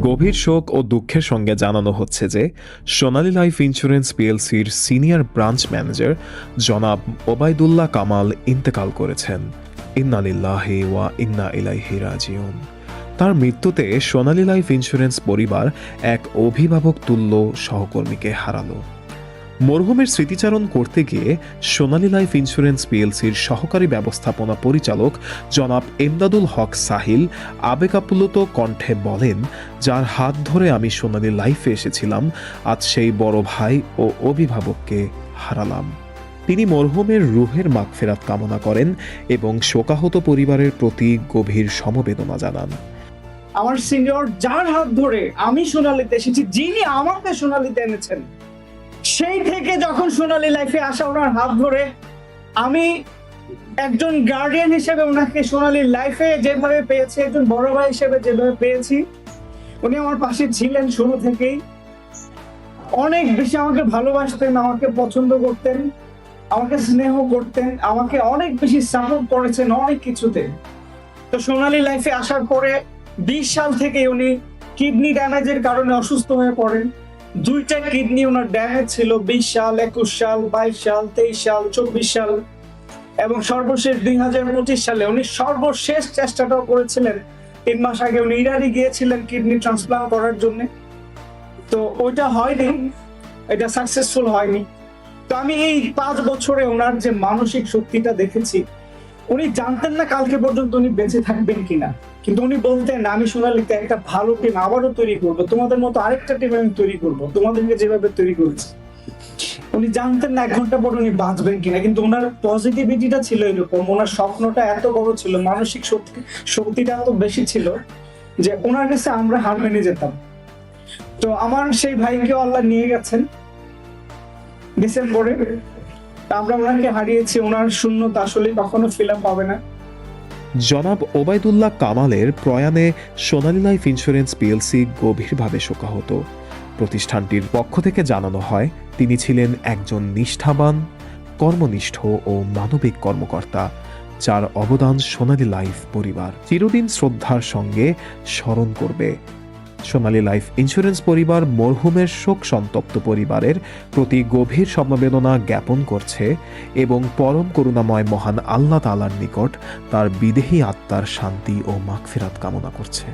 গভীর শোক ও দুঃখের সঙ্গে জানানো হচ্ছে যে, সোনালী লাইফ ইন্স্যুরেন্স পিএলসির সিনিয়র ব্রাঞ্চ ম্যানেজার জনাব ওবায়দুল্লাহ কামাল ইন্তেকাল করেছেন। ইন্নালিল্লাহি ওয়া ইন্না ইলাইহি রাজিউন। তার মৃত্যুতে সোনালী লাইফ ইন্স্যুরেন্স পরিবার এক অভিভাবক তুল্য সহকর্মীকে হারালো। মরহুমের স্মৃতিচারণ করতে গিয়ে সোনালী লাইফ ইন্স্যুরেন্স পিএলসির সহকারী ব্যবস্থাপনা পরিচালক জনাব এমদাদুল হক সাহিল আবেগাপ্লুত কণ্ঠে বলেন, যার হাত ধরে আমি সোনালী লাইফে এসেছিলাম, আজ সেই বড় ভাই ও অভিভাবককে হারালাম। তিনি মরহুমের রুহের মাগফেরাত কামনা করেন এবং শোকাহত পরিবারের প্রতি গভীর সমবেদনা জানান। আমার সিনিয়র যার হাত ধরে আমি সোনালিতে এসেছি, যিনি আমাকে সোনালিতে এনেছেন সেই থেকে যখন সোনালি লাইফে আসা ওনার হাত ধরে, আমি একজন গার্ডিয়ান হিসেবে ওনাকে সোনালি লাইফে যেভাবে পেয়েছি, একজন বড় ভাই হিসেবে যেভাবে পেয়েছি, উনি আমার পাশে ছিলেন শুরু থেকেই। অনেক বেশি আমাকে ভালোবাসতেন, আমাকে পছন্দ করতেন, আমাকে স্নেহ করতেন, আমাকে অনেক বেশি সাপোর্ট করেছেন অনেক কিছুতে। তো সোনালি লাইফে আসার পরে বিশ সাল থেকে উনি কিডনি ড্যামেজের কারণে অসুস্থ হয়ে পড়েন। দুইটা কিডনি ওনার ড্যামেজ ছিল বিশ সাল, একুশ সাল, বাইশ সাল, তেইশ সাল, চব্বিশ সাল। এবং সর্বশেষ দুই হাজার পঁচিশ সালে উনি সর্বশেষ চেষ্টাটাও করেছিলেন। তিন মাস আগে উনি ইরানি গিয়েছিলেন কিডনি ট্রান্সপ্লান্ট করার জন্য। তো ওইটা হয়নি, এটা সাকসেসফুল হয়নি। তো আমি এই পাঁচ বছরে ওনার যে মানসিক শক্তিটা দেখেছি উনি জানতেন না কালকে পর্যন্ত উনি বেঁচে থাকবেন কিনা। কিন্তু উনি বলতেন আমি সোনালিতে একটা ভালো টিম আবারও তৈরি করব, তোমাদের মতো আরেকটা টিম আমি তৈরি করব, তোমাদেরকে যেভাবে তৈরি করেছি। উনি জানতেন না এক ঘণ্টা পর উনি বাঁচবেন কিনা, কিন্তু ওনার পজিটিভিটিটা ছিল এরকম, ওনার স্বপ্নটা এত বড় ছিল, মানসিক শক্তি, শক্তিটা এত বেশি ছিল যে ওনার কাছে আমরা হার মেনে যেতাম। তো আমার সেই ভাইকে আল্লাহ নিয়ে গেছেন, ডিসেম্বরে। আমরা ওনাকে হারিয়েছি, ওনার শূন্যতা আসলে কখনো ফিল আপ হবে না। জনাব ওবায়দুল্লাহ কামালের প্রয়াণে সোনালী লাইফ ইন্স্যুরেন্স পিএলসি গভীরভাবে শোকাহত। প্রতিষ্ঠানটির পক্ষ থেকে জানানো হয়, তিনি ছিলেন একজন নিষ্ঠাবান, কর্মনিষ্ঠ ও মানবিক কর্মকর্তা, যার অবদান সোনালী লাইফ পরিবার চিরদিন শ্রদ্ধার সঙ্গে স্মরণ করবে। সোনালী লাইফ ইন্স্যুরেন্স পরিবার মরহুমের শোক সন্তপ্ত পরিবারের প্রতি গভীর সমবেদনা জ্ঞাপন করছে এবং পরম করুণাময় মহান আল্লাহ তালার নিকট তার বিদেহী আত্মার শান্তি ও মাগফিরাত কামনা করছে।